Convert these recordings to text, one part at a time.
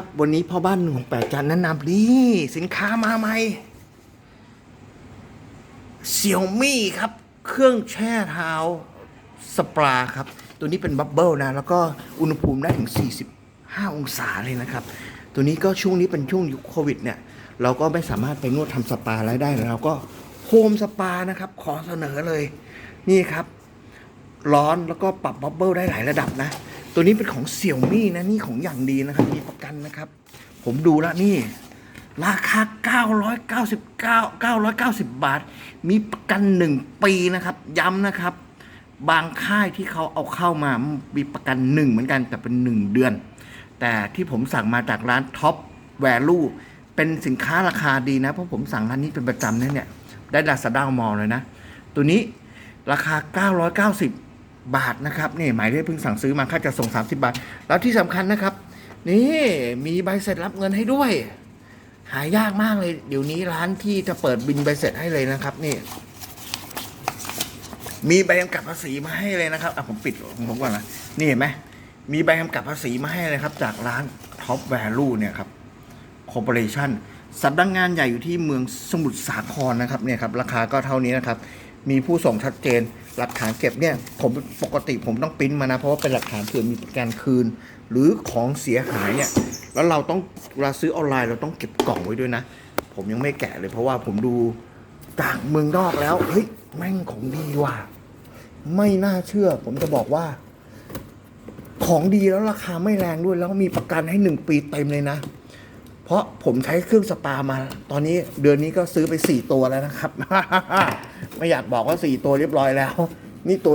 ครับวันนี้พ่อบ้านหนึ่งของแปดจันแนะนำนี่สินค้ามาใหม่เสี่ยวมี่ครับ เครื่องแช่เท้าสปราครับ ตัวนี้เป็นบับเบิลนะ แล้วก็อุณหภูมิได้ถึง 45 องศาเลยนะครับ ตัวนี้ก็ช่วงนี้เป็นช่วงยุคโควิดเนี่ย เราก็ไม่สามารถไปนวดทำสปาอะไรได้เราก็โฮมสปานะครับ ขอเสนอเลย นี่ครับ ร้อนแล้วก็ปรับบับเบิลได้หลายระดับนะ ตัวนี้เป็นของเสี่ยวมี่นะนี่ของอย่างดีนะครับ มีประกันนะครับ ผมดูแล้วนี่ ราคา 999 990 บาท มีประกัน 1 ปีนะครับ ย้ำนะครับ บางค่ายที่เขาเอาเข้ามามีประกัน 1 เหมือนกันแต่เป็น 1 เดือน แต่ที่ผมสั่งมาจากร้านท็อปแวลูเป็นสินค้าราคาดีนะ เพราะผมสั่งร้านนี้เป็นประจำนะเนี่ย ได้ลาซาด้ามอลเลยนะ ตัวนี้ราคา 990 บาทนะครับนี่หมายเลขเพิ่งสั่งซื้อมาค่าจะส่ง 30 บาท แล้วที่สำคัญนะครับ นี่มีใบเสร็จรับเงินให้ด้วย หายากมากเลย เดี๋ยวนี้ร้านที่จะเปิดบินใบเสร็จให้เลยนะครับ นี่ มีใบกำกับภาษีมาให้เลยนะครับอะผมปิดผมก่อนนะนี่เห็นไหมมีใบกำกับภาษีมาให้เลยครับ จากร้าน Top Value เนี่ยครับ Corporation สำนักงานใหญ่อยู่ที่เมืองสมุทรสาครนะครับเนี่ยครับราคาก็เท่านี้นะครับ มีผู้ส่งชัดเจน หลักฐานเก็บเนี่ยผมปกติผมต้องปริ้นมานะ เพราะว่าเป็นหลักฐานเผื่อมีประกันคืน หรือของเสียหายเนี่ยแล้วเราต้องเวลาซื้อออนไลน์เราต้องเก็บกล่องไว้ด้วยนะ ผมยังไม่แกะเลยเพราะว่าผมดูจากเมืองนอกแล้วเฮ้ยแม่งของดีว่ะไม่น่าเชื่อ ผมจะบอกว่า ของดีแล้วราคาไม่แรงด้วยแล้วมีประกันให้หนึ่งปีเต็มเลยนะ เพราะผมใช้เครื่องสปามา ตอนนี้เดือนนี้ก็ซื้อไปสี่ตัวแล้วนะครับ ไม่อยากบอกว่าสี่ตัวเรียบร้อยแล้ว นี่ตัว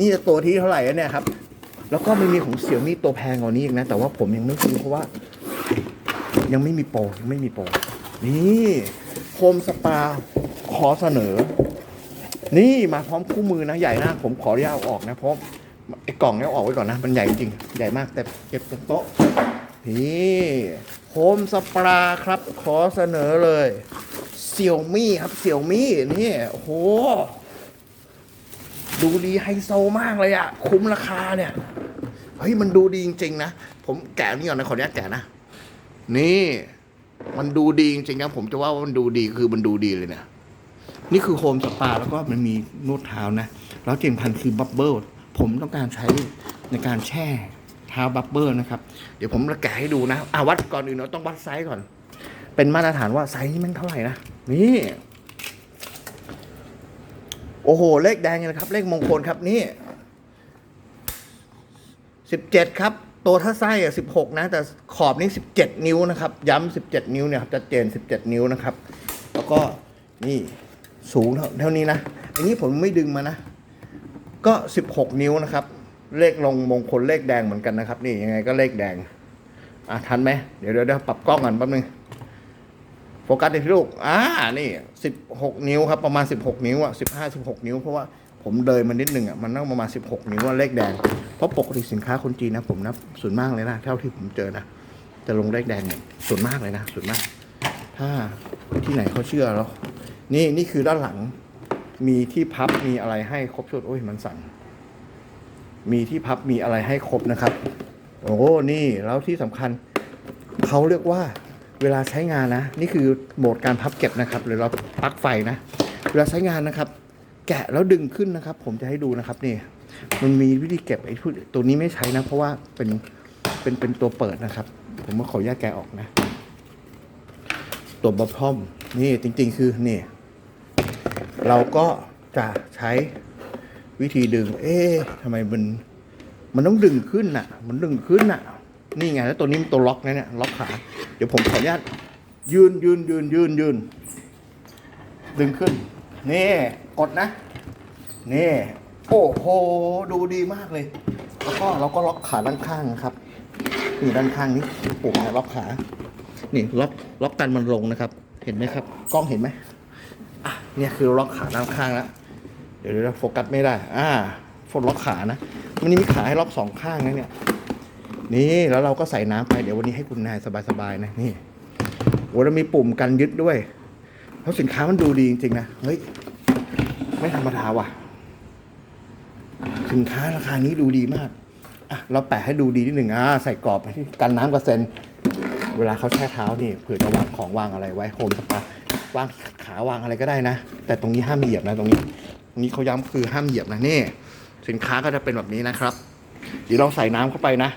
นี่จะตัวที่เท่าไหร่แล้วเนี่ยครับ แล้วก็มันมีของเสี่ยวมี่ตัวแพงกว่านี้อีกนะ แต่ว่าผมยังไม่ซื้อเพราะว่า ยังไม่มีโปรยังไม่มีโปรนี่โฮมสปาขอเสนอ นี่มาพร้อมคู่มือนะ ใหญ่นะผมขออนุญาตออกนะเพราะไอ้กล่องเนี้ยอออกไว้ก่อนนะ มันใหญ่จริงใหญ่มากแต่เก็บตรงโต๊ะ นี่โฮมสปาครับ ขอเสนอเลยเสี่ยวมี่ครับเสี่ยวมี่นี่โอ้โห ดูดีไฮโซมากเลยอะคุ้มราคาเนี่ย เฮ้ย มันดูดีจริง ๆ นะ ผมแกะนี่ก่อนนะขออนุญาตแกะนะ นี่ มันดูดีจริงๆนะผมจะว่ามันดูดีคือมันดูดีเลยเนี่ยนี่คือโฮมสปาแล้วก็มันมีนวดเท้านะ แล้วเจนพันคือบับเบิลผมต้องการใช้ในการแช่ เท้าบับเบิลนะครับ เดี๋ยวผมจะแกะให้ดูนะอะวัดก่อนอื่นเราต้องวัดไซส์ก่อน เป็นมาตรฐานว่าไซส์นี้มันเท่าไหร่นะ นี่ โอ้โห เลขแดงเลยนะครับ เลขมงคลครับนี่สิบเจ็ดครับ ตัวถ้าไส้อะสิบหกนะ แต่ขอบนี่สิบเจ็ดนิ้วนะครับ ย้ำสิบเจ็ดนิ้วเนี่ยครับชัดเจนสิบเจ็ดนิ้วนะครับ แล้วก็นี่สูงเท่านี้นะ อันนี้ผมไม่ดึงมานะ ก็สิบหกนิ้วนะครับ เลขลงมงคลเลขแดงเหมือนกันนะครับ นี่ยังไงก็เลขแดง อะทันไหมเดี๋ยวเดี๋ยวปรับกล้องก่อนแป๊บนึงโฟกัสที่ลูกอ่านี่สิบหกนิ้วครับประมาณสิบหกนิ้วอะสิบห้าสิบหกนิ้วเพราะว่าผมเดินมานิดนึงอะมันต้องประมาณสิบหกนิ้วอะเลขแดง เพราะปกติสินค้าคนจีนนะผมนะส่วนมากเลยนะเท่าที่ผมเจอนะจะลงเลขแดงเนี่ยส่วนมากเลยนะส่วนมาก ถ้าที่ไหนเขาเชื่อแล้วนี่นี่คือด้านหลังมีที่พับมีอะไรให้ครบชุดโอ้ยมันสั่น มีที่พับมีอะไรให้ครบนะครับ โอ้นี่แล้วที่สำคัญเขาเรียกว่าเวลาใช้งานนะ นี่คือโหมดการพับเก็บนะครับหรือเราปลั๊กไฟนะ เวลาใช้งานนะครับ แกะแล้วดึงขึ้นนะครับ ผมจะให้ดูนะครับนี่มันมีวิธีเก็บไอ้ตัวนี้ไม่ใช้นะ เพราะว่าเป็นเป็นเป็นตัวเปิดนะครับ ผมก็ขออนุญาตแกะออกนะ ตัวบอพอมนี่จริง ๆ คือนี่เราก็จะใช้ วิธีดึง เอ๊ะทำไมมัน มันต้องดึงขึ้นน่ะ มันดึงขึ้นน่ะ นี่ไง แล้วตัวนี้มันตัวล็อกนะเนี่ย ล็อกขา เดี๋ยวผมขออนุญาตยืนยืนยืนยืนยืน ดึงขึ้น นี่ กดนะ นี่ โอ้โห ดูดีมากเลย แล้วก็เราก็ล็อกขาด้านข้างนะครับ นี่ด้านข้างนี้ปุ่มเนี่ยล็อกขา นี่ล็อกล็อกกันมันลงนะครับ เห็นไหมครับ กล้องเห็นไหมอะ เนี่ยคือล็อกขาด้านข้างแล้ว ดี๋ยวเดี๋ยวโฟกัสไม่ได้ อ่าโฟนล็อกขานะ มันมีขาให้ล็อกสองข้างนะเนี่ย นี่แล้วเราก็ใส่น้ำไป เดี๋ยววันนี้ให้คุณนายสบายๆนะ นี่โอ้แล้วมีปุ่มกันยึดด้วยแล้วสินค้ามันดูดีจริงๆนะ เฮ้ย ไม่ธรรมดาว่ะ สินค้าราคานี้ดูดีมาก อะ เราแปะให้ดูดีนิดหนึ่งอ่า ใส่กรอบกันน้ำกระเซ็น เวลาเขาแช่เท้านี่เผื่อจะวางของวางอะไรไว้โฮมสปาวางขาวางอะไรก็ได้นะ แต่ตรงนี้ห้ามเหยียบนะตรงนี้ นี้เขาย้ำคือห้ามเหยียบนะนี่สินค้าก็จะเป็นแบบนี้นะครับ เดี๋ยวเราใส่น้ำเข้าไปนะ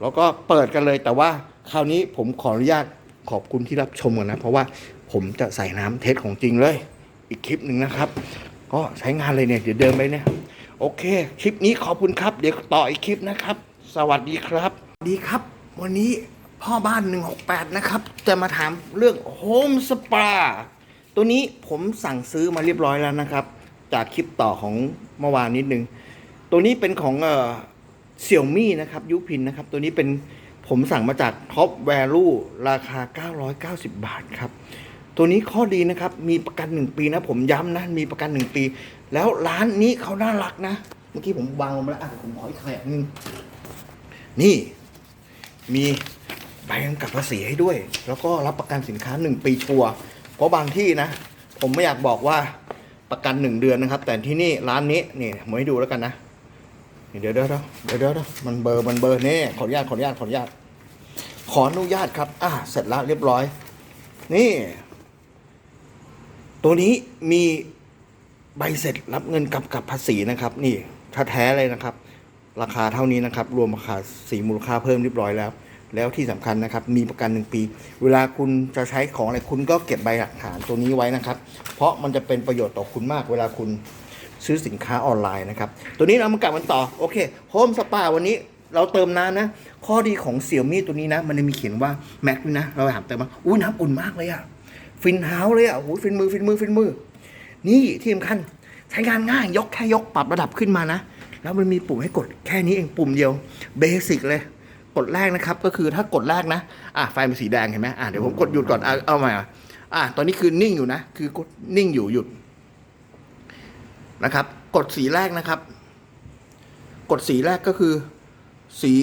แล้วก็เปิดกันเลยแต่ว่าคราวนี้ผมขออนุญาตขอบคุณที่รับชมกันนะ เพราะว่าผมจะใส่น้ำเทสของจริงเลย อีกคลิปหนึ่งนะครับ ก็ใช้งานเลยเนี่ยเดี๋ยวเดินไปเนี่ยโอเค คลิปนี้ขอบคุณครับ เดี๋ยวต่ออีกคลิปนะครับ สวัสดีครับสวัสดีครับ วันนี้พ่อบ้าน 168 นะครับ จะมาถามเรื่องโฮมสปาตัวนี้ผมสั่งซื้อมาเรียบร้อยแล้วนะครับ จากคลิปต่อของเมื่อวานนิดนึง ตัวนี้เป็นของเอ่อเสี่ยวมี่นะครับยุพินนะครับ ตัวนี้เป็นผมสั่งมาจากท็อปแวลูราคา 990 บาทครับ ตัวนี้ข้อดีนะครับ มีประกัน 1 ปีนะ ผมย้ำนะ มีประกัน 1 ปี แล้วร้านนี้เขาน่ารักนะ เมื่อกี้ผมวางลงไปแล้วอะผมขออีกแขกนึงนี่ มีใบกำกับภาษีให้ด้วย แล้วก็รับประกันสินค้า 1 ปีชัวร์เพราะบางที่นะ ผมไม่อยากบอกว่า ประกัน1เดือนนะครับ แต่ที่นี่ร้านนี้นี่ผมให้ดูแล้วกันนะเดี๋ยวเดี๋ยวเดี๋ยวเดี๋ยวเดี๋ยวมันเบอร์มันเบอร์นี่ขออนุญาตขออนุญาตขออนุญาตขออนุญาตครับ อะเสร็จแล้วเรียบร้อย นี่ ตัวนี้มีใบเสร็จรับเงินกับกับภาษีนะครับ นี่ถ้าแท้เลยนะครับ ราคาเท่านี้นะครับ รวมราคาสีมูลค่าเพิ่มเรียบร้อยแล้ว แล้วที่สำคัญนะครับ มีประกันหนึ่งปี เวลาคุณจะใช้ของอะไรคุณก็เก็บใบหลักฐานตัวนี้ไว้นะครับ เพราะมันจะเป็นประโยชน์ต่อคุณมาก เวลาคุณซื้อสินค้าออนไลน์นะครับ ตัวนี้เรามากลับมันต่อ โอเคโฮมสปาวันนี้เราเติมน้ำนะ ข้อดีของเสี่ยมี่ตัวนี้นะ มันจะมีเขียนว่าแม็กด้วยนะ เราถามเติมมาอุ้ยน้ำอุ่นมากเลยอะฟินเฮาเลยอะโอ้โหฟินมือฟินมือฟินมือ นี่ที่สำคัญใช้งานง่ายยกแค่ยกปรับระดับขึ้นมานะ แล้วมันมีปุ่มให้กดแค่นี้เองปุ่มเดียวเบสิกเลย กดแรกนะครับ ก็คือถ้ากดแรกนะอะไฟเป็นสีแดงเห็นไหมอะเดี๋ยวผมกดหยุดก่อนอะเอาใหม่อะตอนนี้คือนิ่งอยู่นะ คือกดนิ่งอยู่หยุดนะครับ กดสีแรกนะครับ กดสีแรกก็คือ สี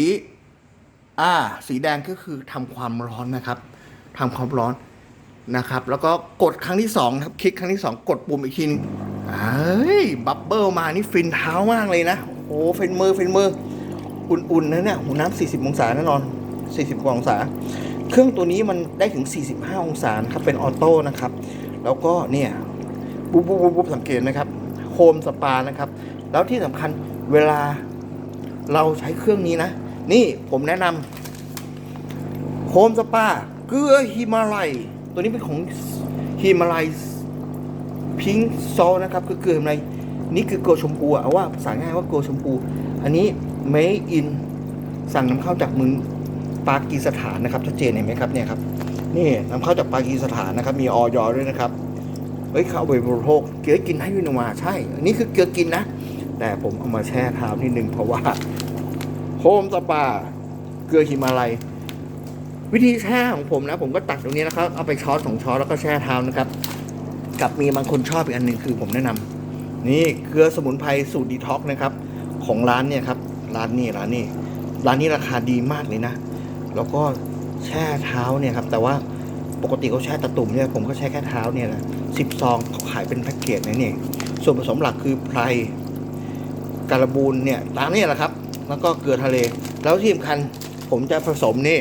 อ่าสีแดงก็คือทำความร้อนนะครับทำความร้อนนะครับ แล้วก็กดครั้งที่สองครับ คลิกครั้งที่สองกดปุ่มอีกทีนึงเอ้ยบับเบิลมานี่ฟินเท้ามากเลยนะโอ้ฟินมือฟินมือ อุ่นๆนะเนี่ยหูน้ำ40 องศาแน่นอน 40 กว่าองศา เครื่องตัวนี้มันได้ถึง 45 องศาครับ เป็นออโต้นะครับ แล้วก็เนี่ยบุ๊บบุ๊บบุ๊บสังเกตไหมครับโฮมสปานะครับ แล้วที่สำคัญเวลาเราใช้เครื่องนี้นะ นี่ผมแนะนำโฮมสปาเกลือฮิมาลัย ตัวนี้เป็นของฮิมาลัยพิงซอนะครับ คือเกลือฮิมาลัยนี่คือเกลือชมพูอะเอาว่าภาษาง่ายว่าเกลือชมพู อันนี้ made in สั่งนำเข้าจากเมืองปากีสถานนะครับชัดเจนเห็นไหมครับเนี่ยครับนี่นำเข้าจากปากีสถานนะครับ มีออยด้วยนะครับเฮ้ยเขาเอาไปบริโภคเกลือกินให้วินมาใช่ อันนี้คือเกลือกินนะ แต่ผมเอามาแช่เท้านิดนึงเพราะว่าโฮมสปาเกลือฮิมาลัยวิธีแช่ของผมนะ ผมก็ตักตรงนี้นะครับ เอาไปช้อนสองช้อนแล้วก็แช่เท้านะครับ กับมีบางคนชอบอีกอันหนึ่งคือผมแนะนำนี่เกลือสมุนไพรสูตรดีท็อกนะครับ ของร้านเนี่ยครับ ร้านนี้ร้านนี้ ร้านนี้ราคาดีมากเลยนะ แล้วก็แช่เท้าเนี่ยครับ แต่ว่าปกติเขาแช่ตะตุ่มเนี่ยผมก็แช่แค่เท้าเนี่ยนะสิบซองเขาขายเป็นแพ็กเกจนะนี่ส่วนผสมหลักคือไพรการบูนเนี่ยตามนี้แหละครับ แล้วก็เกลือทะเล แล้วที่สำคัญผมจะผสมนี่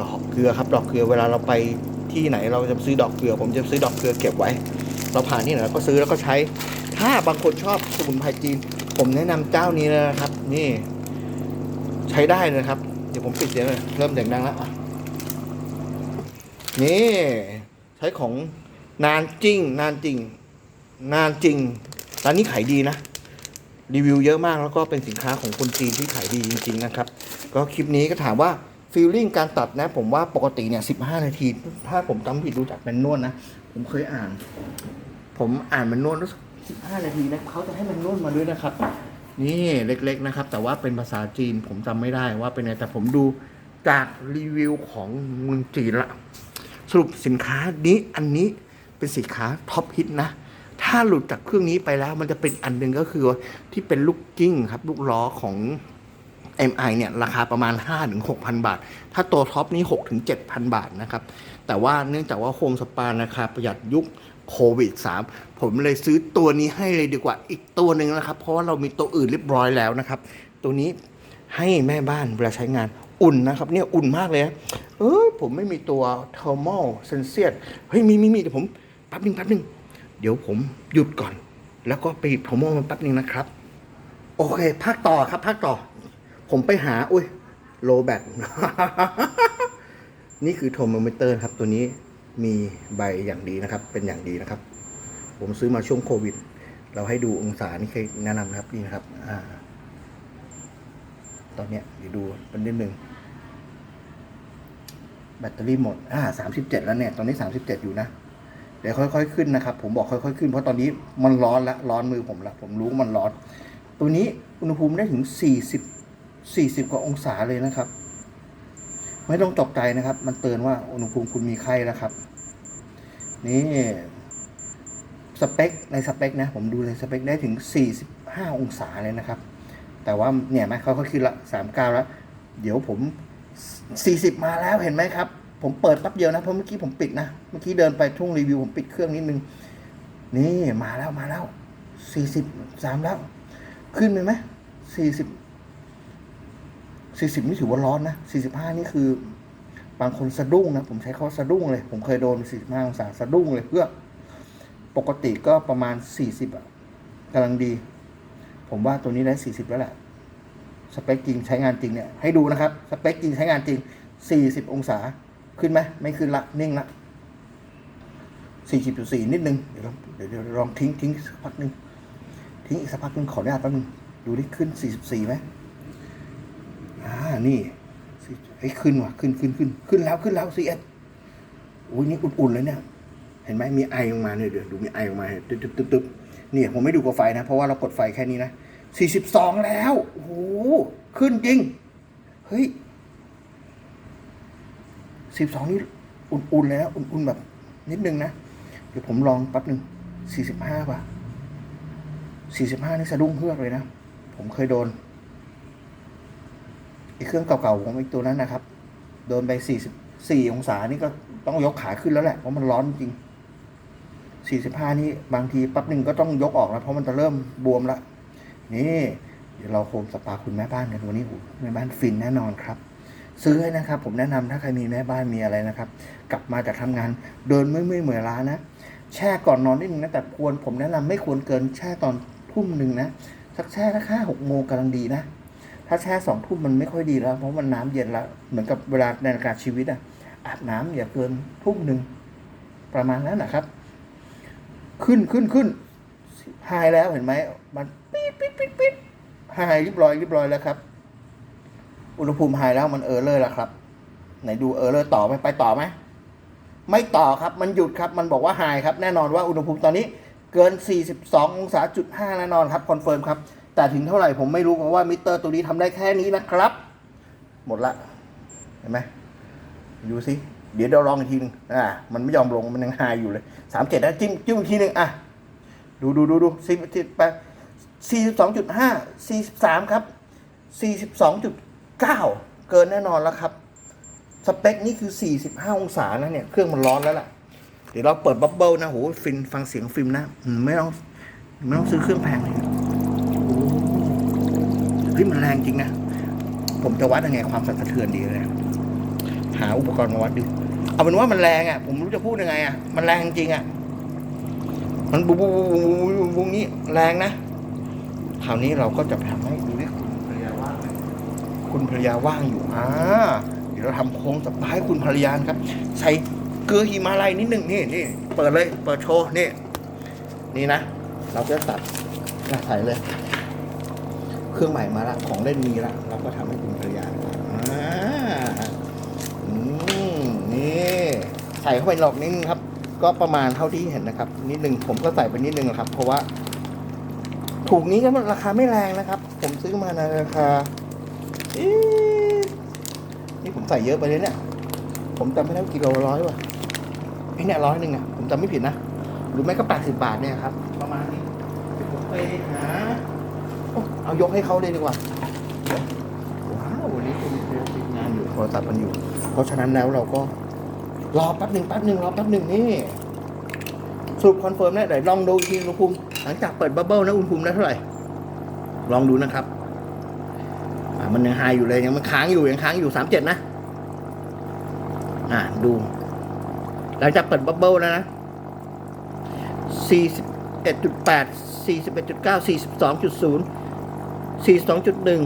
ดอกเกลือครับดอกเกลือเวลาเราไปที่ไหนเราจะซื้อดอกเกลือ ผมจะซื้อดอกเกลือเก็บไว้ เราผ่านที่ไหนเราก็ซื้อแล้วก็ใช้ ถ้าบางคนชอบสมุนไพรจีน ผมแนะนำเจ้านี้เลยนะครับ นี่ ใช้ได้เลยครับ เดี๋ยวผมปิดเสียงเลยเริ่มเสียงดังแล้วอะนี่ ใช้ของนานจริง นานจริง นานจริงร้านนี้ขายดีนะ รีวิวเยอะมากแล้วก็เป็นสินค้าของคนจีนที่ขายดีจริง ๆ นะครับ ก็คลิปนี้ก็ถามว่าฟีลลิ่งการตัดนะ ผมว่าปกติเนี่ย15นาที ถ้าผมจำผิดดูจากแมนนวลนะ ผมเคยอ่าน ผมอ่านแมนนวลรู้สึก 15 นาทีนะเขาจะให้แมนนวลมาด้วยนะครับ นี่เล็กๆนะครับ แต่ว่าเป็นภาษาจีนผมจำไม่ได้ว่าเป็นไงแต่ผมดูจากรีวิวของเมืองจีนละสรุปสินค้านี้อันนี้เป็นสินค้าท็อปฮิตนะถ้าหลุดจากเครื่องนี้ไปแล้ว มันจะเป็นอันหนึ่งก็คือที่เป็นลูกกิ้งครับ ลูกล้อของ MI เนี่ยราคาประมาณ 5-6,000 บาท ถ้าตัวท็อปนี้ 6-7,000 บาทนะครับ แต่ว่าเนื่องจากว่าโฮมสปาราคาประหยัดยุค โควิด 3 ผมเลยซื้อตัวนี้ให้เลยดีกว่าอีกตัวหนึ่งนะครับ เพราะว่าเรามีตัวอื่นเรียบร้อยแล้วนะครับ ตัวนี้ให้แม่บ้านเวลาใช้งานอุ่นนะครับ เนี่ยอุ่นมากเลยนะเออผมไม่มีตัว thermal sensor เฮ้ยมีมีมีเดี๋ยวผมแป๊บนึงแป๊บนึงเดี๋ยวผมหยุดก่อน แล้วก็ไป thermal มันแป๊บนึงนะครับ โอเคภาคต่อครับภาคต่อ ผมไปหาอุ้ยโลแบตนี่คือโทรโมมิเตอร์ครับตัวนี้ มีใบอย่างดีนะครับ เป็นอย่างดีนะครับ ผมซื้อมาช่วงโควิด เราให้ดูองศานี่เคยแนะนำนะครับนี่นะครับอ่าตอนเนี้ยเดี๋ยวดูเป็นนิดนึงแบตเตอรี่หมดอ่าสามสิบเจ็ดแล้วเนี่ย ตอนนี้สามสิบเจ็ดอยู่นะ เดี๋ยวค่อย ๆ ขึ้นนะครับ ผมบอกค่อย ๆ ขึ้น เพราะตอนนี้มันร้อนละร้อนมือผมละผมรู้ว่ามันร้อน ตัวนี้อุณหภูมิได้ถึงสี่สิบสี่สิบกว่าองศาเลยนะครับ ไม่ต้องตกใจนะครับ มันเตือนว่าอุณหภูมิคุณมีไข้แล้วครับ นี่สเปคในสเปคนะผมดูในสเปคได้ถึง 45 องศาเลยนะครับ แต่ว่าเนี่ยไหมเขาก็ขึ้นละ 39 แล้ว เดี๋ยวผม 40 มาแล้วเห็นไหมครับ ผมเปิดแป๊บเดียวนะ เพราะเมื่อกี้ผมปิดนะ เมื่อกี้เดินไปทุ่งรีวิวผมปิดเครื่องนิดนึง นี่มาแล้วมาแล้ว40 3แล้ว ขึ้นไปไหม40 40 นี่ถือว่าร้อนนะ 45 นี่คือบางคนสะดุ้งนะ ผมใช้คำว่าสะดุ้งเลย ผมเคยโดน 45 องศาสะดุ้งเลยเพื่อปกติก็ประมาณ 40 อะกำลังดี ผมว่าตัวนี้ได้ 40 แล้วแหละ สเปคจริงใช้งานจริงเนี่ย ให้ดูนะครับ สเปคจริงใช้งานจริง 40 องศา ขึ้นไหม ไม่ขึ้นละ นิ่งละ 40.4 นิดนึง เดี๋ยวลองเดี๋ยวเดี๋ยวลองทิ้งทิ้งสักพักหนึ่งทิ้งอีกสักพักหนึ่งขออนุญาตแป๊บนึง ดูดิขึ้น 44ไหม อ่านี่ไอ้ขึ้นว่ะขึ้นขึ้นขึ้นขึ้นแล้วขึ้นแล้วซีเอสอุ้ยนี่อุ่นๆเลยเนี่ยเห็นไหมมีไอออกมาเนี่ยเดี๋ยวดูมีไอออกมาตึ๊บตึ๊บตึ๊บตึ๊บเนี่ยผมไม่ดูกับไฟนะ เพราะว่าเรากดไฟแค่นี้นะสี่สิบสองแล้วโอ้โหขึ้นจริง เฮ้ยสิบสองนี่อุ่นๆเลยนะอุ่นๆแบบ นิดนึงนะ เดี๋ยวผมลองแป๊บหนึ่งสี่สิบห้าป่ะสี่สิบห้านี่สะดุ้งเฮือกเลยนะ ผมเคยโดน ไอ้เครื่องเก่าๆของไอ้ตัวนั้นนะครับ โดนไปสี่สิบสี่องศานี่ก็ต้องยกขาขึ้นแล้วแหละเพราะมันร้อนจริงสี่สิบห้านี่บางทีแป๊บหนึ่งก็ต้องยกออกแล้วเพราะมันจะเริ่มบวมละนี่เดี๋ยวเราโคมสปาคุณแม่บ้านกันวันนี้หูแม่บ้านฟินแน่นอนครับ ซื้อให้นะครับ ผมแนะนำถ้าใครมีแม่บ้านมีอะไรนะครับ กลับมาจากทำงานเดินไม่ไม่เหมือยล้านะแช่ก่อนนอนนิดนึงนะแต่ควรผมแนะนำไม่ควรเกินแช่ตอนทุ่มหนึ่งนะสักแช่สักห้าหกโมงกำลังดีนะ ถ้าแช่สองทุ่มมันไม่ค่อยดีแล้ว เพราะมันน้ำเย็นแล้ว เหมือนกับเวลาในการชีวิตอะอาบน้ำอย่าเกินทุ่มหนึ่งประมาณนั้นนะครับ ขึ้นขึ้นขึ้นหายแล้วเห็นไหมมันปี๊ดปี๊ดปี๊ดปี๊ดหายเรียบร้อยเรียบร้อยแล้วครับ อุณหภูมิหายแล้วมันเออเลอร์แล้วครับ ไหนดูเออเลอร์ต่อไหมไปต่อไหมไม่ต่อครับมันหยุดครับ มันบอกว่าหายครับ แน่นอนว่าอุณหภูมิตอนนี้เกิน 42 องศาจุด5แน่นอนครับคอนเฟิร์มครับ แต่ถึงเท่าไหร่ผมไม่รู้เพราะว่ามิเตอร์ตัวนี้ทำได้แค่นี้นะครับ หมดละ เห็นไหมดูสิ เดี๋ยวเราลองอีกทีหนึงอ่า มันไม่ยอมลง มันยังหายอยู่เลยสามเจ็ดนะจิ้มจิ้มอีกทีหนึ่งอะ ดูดูดูดูสี่ไปสี่สิบสองจุดห้าสี่สิบสามครับสี่สิบสองจุดเก้าเกินแน่นอนแล้วครับ สเปคนี่คือสี่สิบห้าองศานะเนี่ย เครื่องมันร้อนแล้วล่ะ เดี๋ยวเราเปิดบับเบิลนะโหฟินฟังเสียงฟิล์มนะ ไม่ต้องไม่ต้องซื้อเครื่องแพงเลย โอ้เฮ้ยมันแรงจริงนะ ผมจะวัดยังไงความสั่นสะเทือนดีเลยหาอุปกรณ์มาวัดดิเอาเป็นว่ามันแรงอะ ผมรู้จะพูดยังไงอะ มันแรงจริงอะ มันบูบูบูบูบูบูบูนี้แรงนะ คราวนี้เราก็จะทำให้ดูนี่คุณภรรยาว่างคุณภรรยาว่างอยู่อ่าเดี๋ยวเราทำโค้งสปาให้คุณภรรยาครับ ใส่เกลือหิมาลัยนิดหนึ่งนี่นี่เปิดเลย เปิดโชว์นี่นี่นะ เราจะตัดใส่เลย เครื่องใหม่มาละของเล่นมีละเราก็ทำให้คุณภรรยาอ่าอืมนี่ใส่เข้าไปหลอกนิดนึงครับ ก็ประมาณเท่าที่เห็นนะครับ นิดนึงผมก็ใส่ไปนิดนึงครับ เพราะว่าถูกนี้ก็ราคาไม่แรงนะครับ ผมซื้อมาในราคาอ๊นี่ผมใส่เยอะไปเลยเนี่ย ผมจำไม่ได้ว่ากิโลร้อยว่ะไอเนี่ยร้อยหนึ่งอะ ผมจำไม่ผิดนะ หรือไม่ก็แปดสิบบาทเนี่ยครับ ประมาณนี้ผมไปหา เอายกให้เขาเลยดีกว่าว้าววันนี้คุณติดงานอยู่โทรศัพท์มันอยู่ เพราะฉะนั้นแล้วเราก็รอแป๊บหนึ่งแป๊บหนึ่งรอแป๊บหนึ่งนี่สรุปคอนเฟิร์มนะเดี๋ยวลองดูอีกทีอุณหภูมิหลังจากเปิดบับเบิ้ลนะอุณหภูมิได้เท่าไหร่ ลองดูนะครับอามันยังไฮอยู่เลยยังมันค้างอยู่ยังค้างอยู่สามเจ็ดนะอ่าดู หลังจากเปิดบับเบิ้ลแล้วนะสี่สิบเอ็ดจุดแปดสี่สิบเอ็ดจุดเก้าสี่สิบสองจุดศูนย์ สี่สองจุดหนึ่ง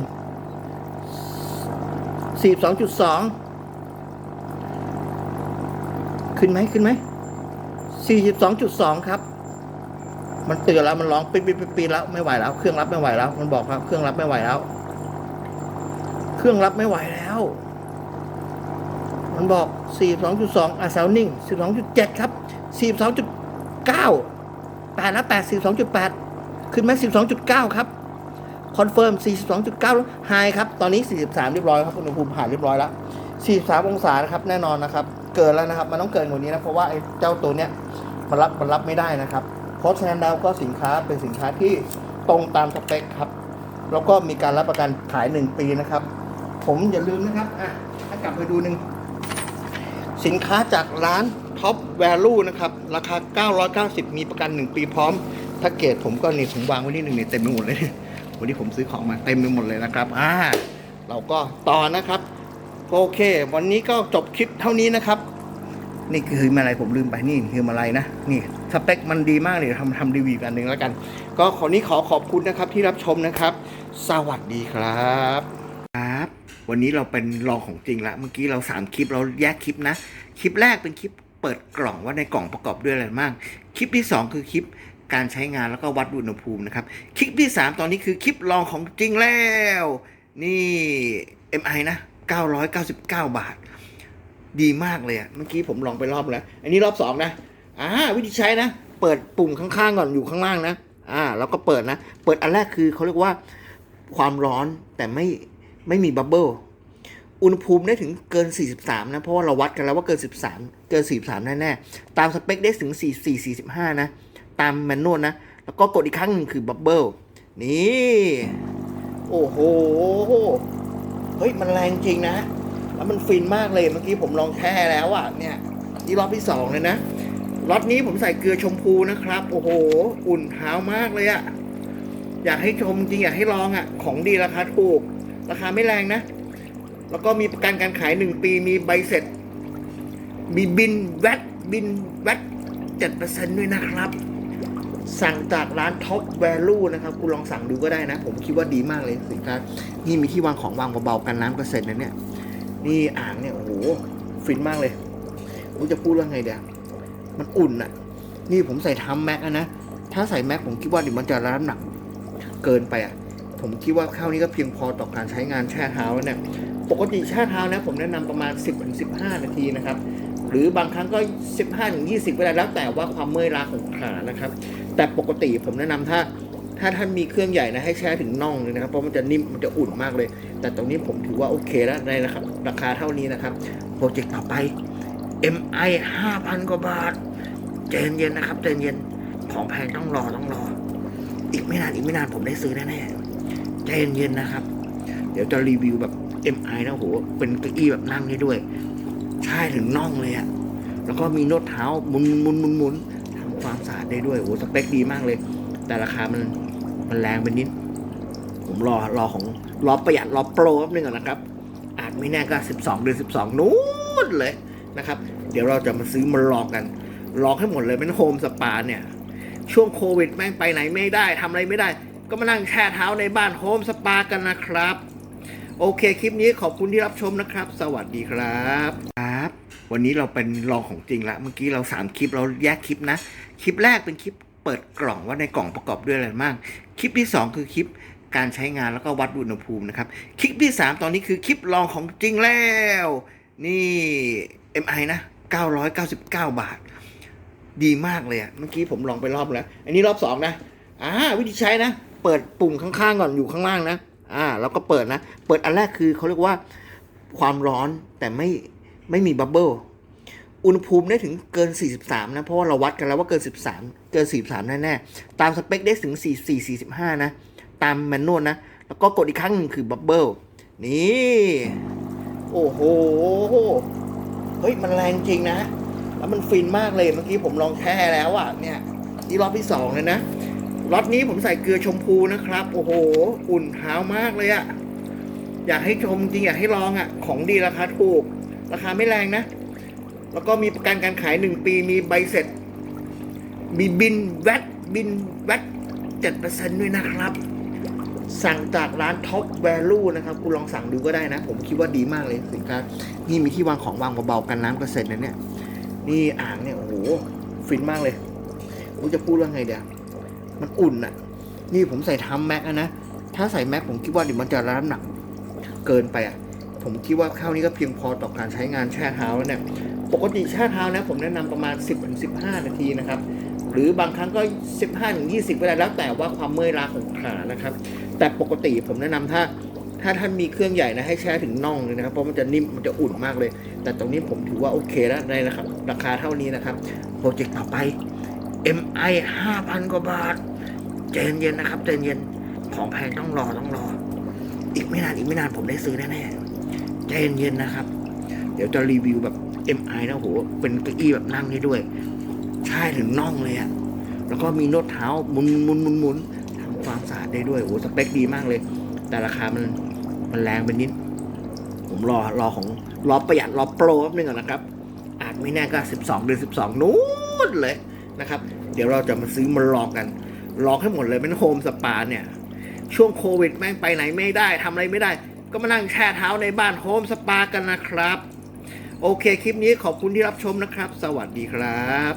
สี่สองจุดสองขึ้นไหมขึ้นไหมสี่สิบสองจุดสองครับ มันเตือนแล้วมันร้องปี๊ดปี๊ดปี๊ดแล้วไม่ไหวแล้ว เครื่องรับไม่ไหวแล้ว มันบอกครับ เครื่องรับไม่ไหวแล้ว เครื่องรับไม่ไหวแล้ว มันบอก42.2อะเซลนิ่ง12.7ครับ42.9 8แปดแล้ว8 42.8ขึ้นไหม42.9ครับ คอนเฟิร์ม 42.9ไฮครับ ตอนนี้ 43 เรียบร้อยครับอุณหภูมิผ่านเรียบร้อยแล้ว 43 องศานะครับแน่นอนนะครับ เกินแล้วนะครับ มันต้องเกินกว่านี้นะเพราะว่าไอ้เจ้าตัวเนี้ยมันรับมันรับไม่ได้นะครับ เพราะฉะนั้นแล้วก็สินค้าเป็นสินค้าที่ตรงตามสเปคครับ แล้วก็มีการรับประกันขาย 1 ปีนะครับ ผมอย่าลืมนะครับอะถ้ากลับไปดูหนึ่งสินค้าจากร้าน Top Value นะครับ ราคา 990 มีประกัน 1 ปีพร้อมแพ็กเกจผมก็นี่ผมวางไว้นี่หนึ่งนี่เต็มไปหมดเลย วันนี้ผมซื้อของมาเต็มไปหมดเลยนะครับอ่าเราก็ต่อนะครับโอเค วันนี้ก็จบคลิปเท่านี้นะครับ นี่คือมาอะไรผมลืมไปนี่คือมาอะไรนะนี่สเปคมันดีมากเลยทำทำรีวิวกันหนึ่งแล้วกัน ก็ขอนี้ขอขอบคุณนะครับที่รับชมนะครับ สวัสดีครับครับ วันนี้เราเป็นลองของจริงละเมื่อกี้เราสามคลิปเราแยกคลิปนะ คลิปแรกเป็นคลิปเปิดกล่องว่าในกล่องประกอบด้วยอะไรบ้างคลิปที่สองคือคลิป การใช้งานแล้วก็วัดอุณหภูมินะครับ คลิปที่สามตอนนี้คือคลิปลองของจริงแล้ว นี่ MI นะ 999 บาท ดีมากเลยอะเมื่อกี้ผมลองไปรอบแล้ว อันนี้รอบสองนะอ่าวิธีใช้นะ เปิดปุ่มข้างๆก่อนอยู่ข้างล่างนะอ่าแล้วก็เปิดนะ เปิดอันแรกคือเขาเรียกว่าความร้อนแต่ไม่ไม่มีบับเบิลอุณหภูมิได้ถึงเกิน 43 นะ เพราะว่าเราวัดกันแล้วว่าเกิน 13 เกิน 43 แน่ ๆ ตามสเปคได้ถึง 44 45 นะ ตามแมนนวลนะ แล้วก็กดอีกครั้งหนึ่งคือบับเบิลนี่ โอ้โห เฮ้ย มันแรงจริงนะ แล้วมันฟินมากเลย เมื่อกี้ผมลองแช่แล้วอะ เนี่ย นี่รอบที่สองเลยนะ รอบนี้ผมใส่เกลือชมพูนะครับ โอ้โห อุ่นเท้ามากเลยอะอยากให้ชมจริงอยากให้ลองอะของดีราคาถูก ราคาไม่แรงนะ แล้วก็มีประกันการขายหนึ่งปี มีใบเสร็จ มีบินแวตบินแวตเจ็ดเปอร์เซ็นต์ด้วยนะครับ สั่งจากร้าน Top Value นะครับคุณลองสั่งดูก็ได้นะ ผมคิดว่าดีมากเลยสินค้านี่มีที่วางของวางเบาๆกันน้ำก็เสร็จนะเนี่ย นี่อ่างเนี่ยโอ้โหฟินมากเลยผมจะพูดว่าไงเดี๋ยวมันอุ่นอะนี่ผมใส่ทัมแม็กนะ ถ้าใส่แม็กผมคิดว่าเดี๋ยวมันจะรับน้ำหนักเกินไปอะผมคิดว่าข้าวนี้ก็เพียงพอต่อการใช้งานแช่เท้าแล้วเนี่ยปกติแช่เท้านะผมแนะนำประมาณ 10-15ถึง15 นาทีนะครับ หรือบางครั้งก็ 15ถึง20ก็ได้แล้วแต่ว่าความเมื่อยล้าของขานะครับ แต่ปกติผมแนะนำถ้า ถ้าท่านมีเครื่องใหญ่นะให้แช่ถึงน่องเลยนะครับเพราะมันจะนิ่มมันจะอุ่นมากเลย แต่ตรงนี้ผมถือว่าโอเคแล้วในนะครับราคาเท่านี้นะครับโปรเจกต์ต่อไป MI 5,000กว่าบาทใจเย็นนะครับใจเย็นของแพงต้องรอต้องรอ อีกไม่นานอีกไม่นานผมได้ซื้อแน่ๆใจเย็นนะครับ เดี๋ยวจะรีวิวแบบ MI นะโหเป็นเก้าอี้แบบนั่งได้ด้วย ใช่ถึงน่องเลยอะแล้วก็มีนวดเท้าหมุนหมุนหมุนหมุน ทำความสะอาดได้ด้วยโหสเปคดีมากเลย แต่ราคามันมันแรงไปนิด ผมรอรอของรอประหยัดรอโปรแป๊บนึงก่อนนะครับ อาจไม่แน่ก็ 12 เดือน 12 นู้นเลยนะครับ เดี๋ยวเราจะมาซื้อมาลองกัน ลองให้หมดเลยเป็นโฮมสปาเนี่ย ช่วงโควิดแม่งไปไหนไม่ได้ทำอะไรไม่ได้ ก็มานั่งแช่เท้าในบ้านโฮมสปากันนะครับ โอเคคลิปนี้ขอบคุณที่รับชมนะครับ สวัสดีครับครับ วันนี้เราเป็นลองของจริงละเมื่อกี้เราสามคลิปเราแยกคลิปนะ คลิปแรกเป็นคลิปเปิดกล่องว่าในกล่องประกอบด้วยอะไรบ้างคลิปที่สองคือคลิปการใช้งานแล้วก็วัดอุณหภูมินะครับ คลิปที่สามตอนนี้คือคลิปลองของจริงแล้ว นี่ MI นะ 999 บาท ดีมากเลยอะเมื่อกี้ผมลองไปรอบแล้ว อันนี้รอบสองนะอ่าวิธีใช้นะ เปิดปุ่มข้างๆก่อนอยู่ข้างล่างนะอ่าแล้วก็เปิดนะ เปิดอันแรกคือเขาเรียกว่าความร้อนแต่ไม่ ไม่มีบับเบิลอุณหภูมิได้ถึงเกิน 43 นะ เพราะว่าเราวัดกันแล้วว่าเกิน 13 เกิน 43 แน่ๆ ตามสเปคได้ถึง 44 45 นะ ตามแมนนวลนะ แล้วก็กดอีกครั้งนึงคือบับเบิลนี่ โอ้โห เฮ้ย มันแรงจริงนะ แล้วมันฟินมากเลย เมื่อกี้ผมลองแช่แล้วอะเนี่ย นี่รอบที่สองเลยนะ รอบนี้ผมใส่เกลือชมพูนะครับ โอ้โห อุ่นเท้ามากเลยอะอยากให้ชมจริงอยากให้ลองอะของดีราคาถูก ราคาไม่แรงนะ แล้วก็มีประกันการขายหนึ่งปีมีใบเสร็จ มีบินแวดบินแวดเจ็ดเปอร์เซ็นต์ด้วยนะครับ สั่งจากร้าน Top Value นะครับ คุณลองสั่งดูก็ได้นะ ผมคิดว่าดีมากเลยสินค้านี่มีที่วางของวางเบาๆกันน้ำกระเซ็นนะเนี่ย นี่อ่างเนี่ย โอ้โห ฟินมากเลยผมจะพูดว่าไงเดี๋ยวมันอุ่นอะนี่ผมใส่ทัมแม็กนะ ถ้าใส่แม็กผมคิดว่าเดี๋ยวมันจะรับน้ำหนักเกินไปอะ ผมคิดว่าข้าวนี้ก็เพียงพอต่อการใช้งานแช่เท้าแล้วเนี่ยปกติแช่เท้านะผมแนะนำประมาณ 10-15 นาทีนะครับ หรือบางครั้งก็ 15-20ก็ได้แล้วแต่ว่าความเมื่อยล้าของขานะครับ แต่ปกติผมแนะนำถ้าถ้าท่านมีเครื่องใหญ่นะให้แช่ถึงน่องเลยนะครับเพราะมันจะนิ่มมันจะอุ่นมากเลย แต่ตรงนี้ผมถือว่าโอเคแล้วในนะครับราคาเท่านี้นะครับโปรเจกต์ต่อไป MI 5,000 กว่าบาทใจเย็นๆนะครับใจเย็นของแพงต้องรอต้องรอ อีกไม่นานอีกไม่นานผมได้ซื้อแน่ๆ ใจเย็นๆนะครับ เดี๋ยวจะรีวิวแบบ MI นะโหเป็นเก้าอี้แบบนั่งได้ด้วย ใช่ถึงน่องเลยอะแล้วก็มีนวดเท้าหมุนหมุนหมุนหมุนทำความสะอาดได้ด้วยโหสเปคดีมากเลย แต่ราคามันมันแรงไปนิด ผมรอรอของรอประหยัดรอโปรแป๊บนึงก่อนนะครับ อาจไม่แน่ก็ 12 เดือน 12 นู้นเลยนะครับ เดี๋ยวเราจะมาซื้อมาลองกัน ลองให้หมดเลยเป็นโฮมสปาเนี่ย ช่วงโควิดแม่งไปไหนไม่ได้ทำอะไรไม่ได้ ก็มานั่งแช่เท้าในบ้านโฮมสปากันนะครับ โอเคคลิปนี้ขอบคุณที่รับชมนะครับ สวัสดีครับ